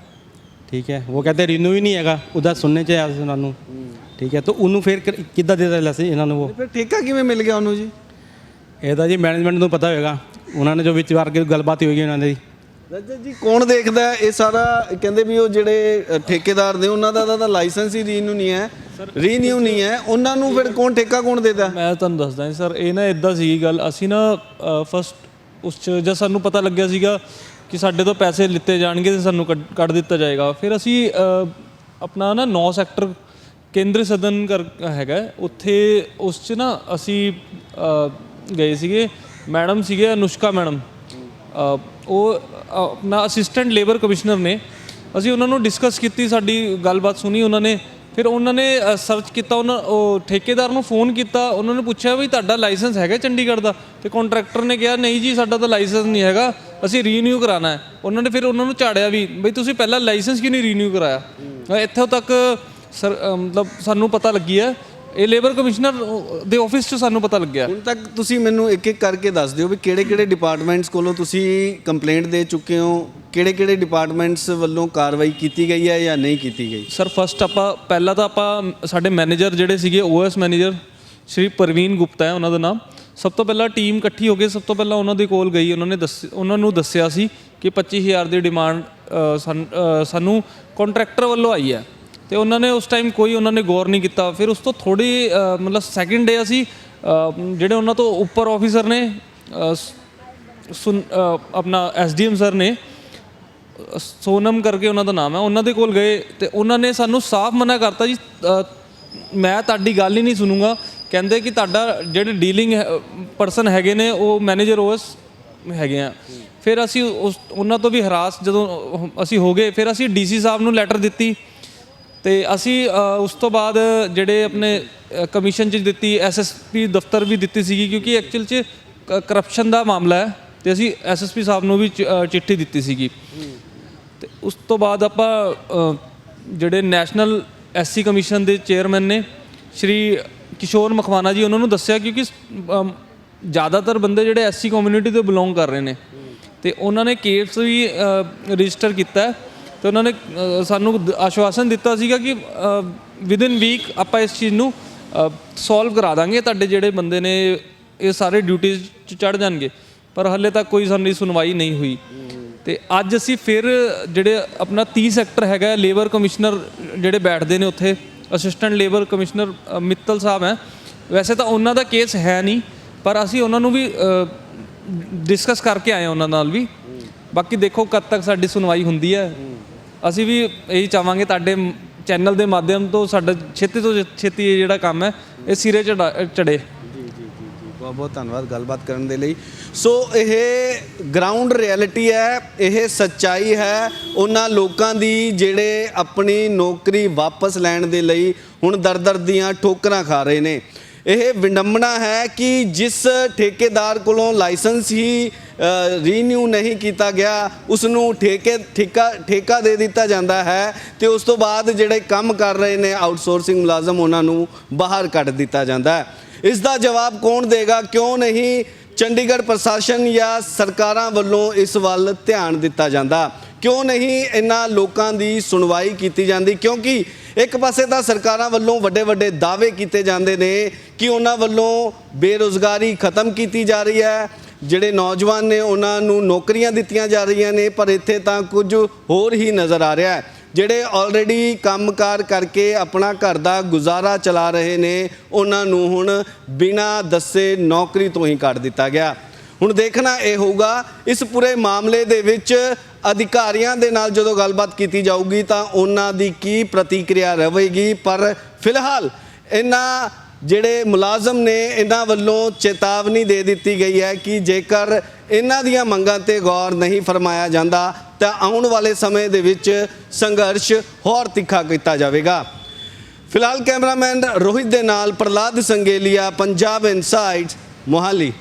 ਠੀਕ ਹੈ ਉਹ ਕਹਿੰਦੇ ਰੀਨਿਊ ਹੀ ਨਹੀਂ ਹੈਗਾ ਉਹਦਾ ਸੁਣਨੇ ਚ ਆਇਆ ਸੀ ਉਹਨਾਂ ਨੂੰ। ਠੀਕ ਹੈ ਤਾਂ ਉਹਨੂੰ ਫਿਰ ਕਿ- ਕਿੱਦਾਂ ਦੇ ਦਿੱਤਾ ਲਾਇਸੈਂਸ ਇਹਨਾਂ ਨੂੰ ਉਹ? ਫਿਰ ਠੇਕਾ ਕਿਵੇਂ ਮਿਲ ਗਿਆ ਉਹਨੂੰ ਜੀ? ਇਹਦਾ ਜੀ ਮੈਨੇਜਮੈਂਟ ਨੂੰ ਪਤਾ ਹੋਏਗਾ। ਉਹਨਾਂ ਨੇ ਜੋ ਵਿੱਚ ਵਾਰ ਕੇ ਗੱਲਬਾਤ ਹੋਈ ਉਹਨਾਂ ਦੀ। ਰਜਤ ਜੀ ਕੌਣ ਦੇਖਦਾ ਹੈ? ਇਹ ਸਾਰਾ ਕਹਿੰਦੇ ਵੀ ਉਹ ਜਿਹੜੇ ਅ, ਠੇਕੇਦਾਰ ਨੇ ਉਹਨਾਂ ਦਾ ਤਾਂ ਲਾਇਸੈਂਸ ਹੀ ਰੀਨਿਊ ਨਹੀਂ ਹੈ। ਰੀਨਿਊ ਨਹੀਂ ਹੈ। ਉਹਨਾਂ ਨੂੰ ਫਿਰ ਕੌਣ ਠੇਕਾ ਕੌਣ ਦੇਦਾ? ਮੈਂ ਤੁਹਾਨੂੰ ਦੱਸਦਾ ਸਰ ਇਹ ਨਾ ਇਦਾਂ ਸੀਗੀ ਗੱਲ। ਅਸੀਂ ਨਾ ਫਸਟ ਉਸ ਚ ਜਦ ਸਾਨੂੰ ਪਤਾ ਲੱਗਿਆ ਸੀਗਾ ਕਿ ਸਾਡੇ ਤੋਂ ਪੈਸੇ ਲਿੱਤੇ ਜਾਣਗੇ ਤੇ ਸਾਨੂੰ ਕੱਢ- ਕੱਢ ਦਿੱਤਾ ਜਾਏਗਾ। ਫਿਰ ਅਸੀਂ ਅ, ਆਪਣਾ ਨਾ 9 ਸੈਕਟਰ ਕੇਂਦਰ ਸਦਨ ਕਰ, ਹੈਗਾ ਉੱਥੇ ਉਸ ਚ ਨਾ ਅਸੀਂ ਗਏ ਸੀਗੇ। ਮੈਡਮ ਸੀਗੇ ਅਨੁਸ਼ਕਾ ਮੈਡਮ। ਉਹ ਆਪਣਾ ਅਸਿਸਟੈਂਟ ਲੇਬਰ ਕਮਿਸ਼ਨਰ ਨੇ। ਅਸੀਂ ਉਹਨਾਂ ਨੂੰ ਡਿਸਕਸ ਕੀਤੀ, ਸਾਡੀ ਗੱਲਬਾਤ ਸੁਣੀ ਉਹਨਾਂ ਨੇ। ਫਿਰ ਉਹਨਾਂ ਨੇ ਸਰਚ ਕੀਤਾ, ਉਹਨਾਂ, ਉਹ ਠੇਕੇਦਾਰ ਨੂੰ ਫੋਨ ਕੀਤਾ। ਉਹਨਾਂ ਨੇ ਪੁੱਛਿਆ ਵੀ ਤੁਹਾਡਾ ਲਾਇਸੈਂਸ ਹੈਗਾ ਚੰਡੀਗੜ੍ਹ ਦਾ? ਤੇ ਕੰਟਰੈਕਟਰ ਨੇ ਕਿਹਾ, ਨਹੀਂ ਜੀ, ਸਾਡਾ ਤਾਂ ਲਾਇਸੈਂਸ ਨਹੀਂ ਹੈਗਾ। ਅਸੀਂ ਰੀਨਿਊ ਕਰਾਣਾ ਹੈ। ਉਹਨਾਂ ਨੇ ਫਿਰ ਉਹਨਾਂ ਨੂੰ ਝਾੜਿਆ ਵੀ, ਬਈ ਤੁਸੀਂ ਪਹਿਲਾਂ ਲਾਇਸੈਂਸ ਕਿਉਂ ਨਹੀਂ ਰੀਨਿਊ ਕਰਾਇਆ? ਇੱਥੋਂ ਤੱਕ ਸਰ ਅ, ਮਤਲਬ ਸਾਨੂੰ ਪਤਾ ਲੱਗੀ ਹੈ। ਇਹ ਲੇਬਰ ਕਮਿਸ਼ਨਰ ਦੇ ਆਫਿਸ 'ਚ ਸਾਨੂੰ ਪਤਾ ਲੱਗਿਆ। ਹੁਣ ਤੱਕ ਤੁਸੀਂ ਮੈਨੂੰ ਇੱਕ ਇੱਕ ਕਰਕੇ ਦੱਸ ਦਿਓ ਵੀ ਕਿਹੜੇ ਕਿਹੜੇ ਡਿਪਾਰਟਮੈਂਟਸ ਕੋਲੋਂ ਤੁਸੀਂ ਕੰਪਲੇਂਟ ਦੇ ਚੁੱਕੇ ਹੋ? ਕਿਹੜੇ ਕਿਹੜੇ ਡਿਪਾਰਟਮੈਂਟਸ ਵੱਲੋਂ ਕਾਰਵਾਈ ਕੀਤੀ ਗਈ ਹੈ ਜਾਂ ਨਹੀਂ ਕੀਤੀ ਗਈ? ਸਰ ਫਸਟ ਆਪਾਂ ਪਹਿਲਾਂ ਤਾਂ ਆਪਾਂ ਸਾਡੇ ਮੈਨੇਜਰ ਜਿਹੜੇ ਸੀਗੇ ਓਐਸ ਮੈਨੇਜਰ ਸ਼੍ਰੀ ਪ੍ਰਵੀਨ ਗੁਪਤਾ ਹੈ ਉਹਨਾਂ ਦਾ ਨਾਮ। ਸਭ ਤੋਂ ਪਹਿਲਾਂ ਟੀਮ ਇਕੱਠੀ ਹੋ ਕੇ ਸਭ ਤੋਂ ਪਹਿਲਾਂ ਉਹਨਾਂ ਦੇ ਕੋਲ ਗਈ। ਉਹਨਾਂ ਨੇ ਦੱਸ ਉਹਨਾਂ ਨੂੰ ਦੱਸਿਆ ਸੀ ਕਿ 25000 ਦੀ ਡਿਮਾਂਡ ਸਾਨੂੰ ਕੰਟਰੈਕਟਰ ਵੱਲੋਂ ਆਈ ਹੈ। ਤੇ ਉਹਨਾਂ ਨੇ ਉਸ ਟਾਈਮ ਕੋਈ ਉਹਨਾਂ ਨੇ ਗੌਰ ਨਹੀਂ ਕੀਤਾ। ਫਿਰ ਉਸ ਤੋਂ ਥੋੜੀ ਮਤਲਬ ਸੈਕਿੰਡ ਡੇ ਅਸੀਂ ਜਿਹੜੇ ਉਹਨਾਂ ਤੋਂ ਉੱਪਰ ਆਫੀਸਰ ਨੇ ਅ, ਸ- ਸੁਨ ਅ, ਆਪਣਾ ਐਸਡੀਐਮ ਸਰ ਨੇ ਸੋਨਮ ਕਰਕੇ ਉਹਨਾਂ ਦਾ ਨਾਮ ਹੈ ਉਹਨਾਂ ਦੇ ਕੋਲ ਗਏ ਤੇ ਉਹਨਾਂ ਨੇ ਸਾਨੂੰ ਸਾਫ਼ ਮਨਾ ਕਰਤਾ ਜੀ ਮੈਂ ਤੁਹਾਡੀ ਗੱਲ ਹੀ ਨਹੀਂ ਸੁਣੂੰਗਾ। ਕਹਿੰਦੇ ਕਿ ਤੁਹਾਡਾ ਜਿਹੜੇ ਡੀਲਿੰਗ ਪਰਸਨ ਹੈਗੇ ਨੇ ਉਹ ਮੈਨੇਜਰ ਓਐਸ ਹੈਗੇ ਆ। ਫਿਰ ਅਸੀਂ ਉਸ ਉਹਨਾਂ ਤੋਂ ਵੀ ਹਰਾਸ ਜਦੋਂ ਅਸੀਂ ਹੋ ਗਏ ਫਿਰ ਅਸੀਂ ਡੀਸੀ ਸਾਹਿਬ ਨੂੰ ਲੈਟਰ ਦਿੱਤੀ। ਤੇ ਅਸੀਂ ਉਸ ਤੋਂ ਬਾਅਦ ਜਿਹੜੇ ਆਪਣੇ ਕਮਿਸ਼ਨ ਚ ਦਿੱਤੀ ਐਸਐਸਪੀ ਦਫ਼ਤਰ ਵੀ ਦਿੱਤੀ ਸੀਗੀ ਕਿਉਂਕਿ ਐਕਚੁਅਲ ਚ ਕਰਪਸ਼ਨ ਦਾ ਮਾਮਲਾ ਹੈ ਤੇ ਅਸੀਂ ਐਸਐਸਪੀ ਸਾਹਿਬ ਨੂੰ ਵੀ ਚਿੱਠੀ ਦਿੱਤੀ ਸੀਗੀ। ਤੇ ਉਸ ਤੋਂ ਬਾਅਦ ਆਪਾਂ ਜਿਹੜੇ ਨੈਸ਼ਨਲ ਐਸਸੀ ਕਮਿਸ਼ਨ ਦੇ ਚੇਅਰਮੈਨ ਨੇ, ਸ਼੍ਰੀ ਕਿਸ਼ੋਰ ਮਖਵਾਨਾ ਜੀ, ਉਹਨਾਂ ਨੂੰ ਦੱਸਿਆ ਕਿਉਂਕਿ ਜ਼ਿਆਦਾਤਰ ਬੰਦੇ ਜਿਹੜੇ ਐਸਸੀ ਕਮਿਊਨਿਟੀ ਤੋਂ ਬਿਲੋਂਗ ਕਰ ਰਹੇ ਨੇ। ਤੇ ਉਹਨਾਂ ਨੇ ਕੇਸ ਵੀ ਰਜਿਸਟਰ ਕੀਤਾ ਹੈ। ਤੇ ਉਹਨਾਂ ਨੇ ਸਾਨੂੰ ਆਸ਼ਵਾਸਨ ਦਿੱਤਾ ਸੀਗਾ ਕਿ ਵਿਦ ਇਨ ਵੀਕ ਆਪਾਂ ਇਸ ਚੀਜ਼ ਨੂੰ ਸੋਲਵ ਕਰਾ ਦਾਂਗੇ, ਤੁਹਾਡੇ ਜਿਹੜੇ ਬੰਦੇ ਨੇ ਇਹ ਸਾਰੇ ਡਿਊਟੀਜ਼ 'ਚ ਚੜ ਜਾਣਗੇ। ਪਰ ਹੱਲੇ ਤੱਕ ਕੋਈ ਸਾਨੂੰ ਸੁਣਵਾਈ ਨਹੀਂ ਹੋਈ। ਤੇ ਅੱਜ ਅਸੀਂ ਫਿਰ ਜਿਹੜੇ ਆਪਣਾ 30 ਸੈਕਟਰ ਹੈਗਾ ਲੇਬਰ ਕਮਿਸ਼ਨਰ ਜਿਹੜੇ ਬੈਠਦੇ ਨੇ ਉੱਥੇ assistant labour commissioner Mittal sahib ਹੈ। ਵੈਸੇ ਤਾਂ ਉਹਨਾਂ ਦਾ ਕੇਸ ਹੈ ਨਹੀਂ, ਪਰ ਅਸੀਂ ਉਹਨਾਂ ਨੂੰ ਵੀ ਡਿਸਕਸ ਕਰਕੇ ਆਏ ਹਾਂ ਉਹਨਾਂ ਨਾਲ ਵੀ। ਬਾਕੀ ਦੇਖੋ ਕਦ ਤੱਕ ਸਾਡੀ ਸੁਣਵਾਈ ਹੁੰਦੀ ਹੈ। ਅਸੀਂ ਵੀ ਇਹੀ ਚਾਹਾਂਗੇ ਤੁਹਾਡੇ ਚੈਨਲ ਦੇ ਮਾਧਿਅਮ ਤੋਂ ਸਾਡਾ ਛੇਤੀ ਤੋਂ ਛੇਤੀ ਇਹ ਜਿਹੜਾ ਕੰਮ ਹੈ, ਇਹ ਸਿਰੇ ਚੜਾ- ਚੜੇ। ਬਹੁਤ ਬਹੁਤ ਧੰਨਵਾਦ ਗੱਲਬਾਤ ਕਰਨ ਦੇ ਲਈ। ਸੋ ਇਹ ਗਰਾਊਂਡ ਰਿਐਲਿਟੀ ਹੈ, ਇਹ ਸੱਚਾਈ ਹੈ, ਉਹਨਾਂ ਲੋਕਾਂ ਦੀ ਜਿਹੜੇ ਆਪਣੀ ਨੌਕਰੀ ਵਾਪਸ ਲੈਣ ਦੇ ਲਈ ਹੁਣ ਦਰ-ਦਰ ਦੀਆਂ ਠੋਕਰਾਂ ਖਾ ਰਹੇ ਨੇ। ਇਹ ਵਿਡੰਬਣਾ ਹੈ ਕਿ ਜਿਸ ਠੇਕੇਦਾਰ ਕੋਲੋਂ ਲਾਇਸੈਂਸ ਹੀ ਰੀਨਿਊ ਨਹੀਂ ਕੀਤਾ ਗਿਆ ਉਸ ਨੂੰ ਠੇਕੇ, ਠੇਕਾ ਠੇਕਾ ਦੇ ਦਿੱਤਾ ਜਾਂਦਾ ਹੈ ਤੇ ਉਸ ਤੋਂ ਬਾਅਦ ਜਿਹੜੇ ਕੰਮ ਕਰ ਰਹੇ ਨੇ ਆਊਟਸੋਰਸਿੰਗ ਮੁਲਾਜ਼ਮ ਉਹਨਾਂ ਨੂੰ ਬਾਹਰ ਕੱਢ ਦਿੱਤਾ ਜਾਂਦਾ ਹੈ। ਇਸ ਦਾ ਜਵਾਬ ਕੌਣ ਦੇਗਾ? ਕਿਉਂ ਨਹੀਂ? ਚੰਡੀਗੜ੍ਹ ਪ੍ਰਸ਼ਾਸਨ ਜਾਂ ਸਰਕਾਰਾਂ ਵੱਲੋਂ ਇਸ ਵੱਲ ਧਿਆਨ ਦਿੱਤਾ ਜਾਂਦਾ। ਕਿਉਂ ਨਹੀਂ ਇਹਨਾਂ ਲੋਕਾਂ ਦੀ ਸੁਣਵਾਈ ਕੀਤੀ ਜਾਂਦੀ? ਕਿਉਂਕਿ ਇੱਕ ਪਾਸੇ ਤਾਂ ਸਰਕਾਰਾਂ ਵੱਲੋਂ ਵੱਡੇ ਵੱਡੇ ਦਾਅਵੇ ਕੀਤੇ ਜਾਂਦੇ ਨੇ ਕਿ ਉਹਨਾਂ ਵੱਲੋਂ ਬੇਰੋਜ਼ਗਾਰੀ ਖਤਮ ਕੀਤੀ ਜਾ ਰਹੀ ਹੈ। ਜਿਹੜੇ ਨੌਜਵਾਨ ਨੇ ਉਹਨਾਂ ਨੂੰ ਨੌਕਰੀਆਂ ਦਿੱਤੀਆਂ ਜਾ ਰਹੀਆਂ ਨੇ, ਪਰ ਇੱਥੇ ਤਾਂ ਕੁਝ ਹੋਰ ਹੀ ਨਜ਼ਰ ਆ ਰਿਹਾ ਹੈ। ਜਿਹੜੇ ਆਲਰੇਡੀ ਕੰਮਕਾਰ ਕਰਕੇ ਆਪਣਾ ਘਰ ਦਾ ਗੁਜ਼ਾਰਾ ਚਲਾ ਰਹੇ ਨੇ, ਉਹਨਾਂ ਨੂੰ ਹੁਣ ਬਿਨਾਂ ਦੱਸੇ ਨੌਕਰੀ ਤੋਂ ਹੀ ਕੱਢ ਦਿੱਤਾ ਗਿਆ। ਹੁਣ ਦੇਖਣਾ ਇਹ ਹੋਊਗਾ, ਇਸ ਪੂਰੇ ਮਾਮਲੇ ਦੇ ਵਿੱਚ ਅਧਿਕਾਰੀਆਂ ਦੇ ਨਾਲ ਜਦੋਂ ਗੱਲਬਾਤ ਕੀਤੀ ਜਾਊਗੀ ਤਾਂ ਉਹਨਾਂ ਦੀ ਕੀ ਪ੍ਰਤੀਕਿਰਿਆ ਰਹੇਗੀ? ਪਰ ਫਿਲਹਾਲ ਇਹਨਾਂ ਜਿਹੜੇ ਮੁਲਾਜ਼ਮ ਨੇ, ਇਹਨਾਂ ਵੱਲੋਂ ਚੇਤਾਵਨੀ ਦੇ ਦਿੱਤੀ ਗਈ ਹੈ ਕਿ ਜੇਕਰ ਇਹਨਾਂ ਦੀਆਂ ਮੰਗਾਂ ਤੇ ਗੌਰ ਨਹੀਂ ਫਰਮਾਇਆ ਜਾਂਦਾ, ਤਾਂ ਆਉਣ ਵਾਲੇ ਸਮੇਂ ਦੇ ਵਿੱਚ ਸੰਘਰਸ਼ ਹੋਰ ਤਿੱਖਾ ਕੀਤਾ ਜਾਵੇਗਾ। ਫਿਲਹਾਲ ਕੈਮਰਾਮੈਨ ਰੋਹਿਤ ਦੇ ਨਾਲ ਪ੍ਰਲਾਦ ਸੰਗੇਲੀਆ, ਪੰਜਾਬ ਇਨਸਾਈਡ, ਮੋਹਾਲੀ।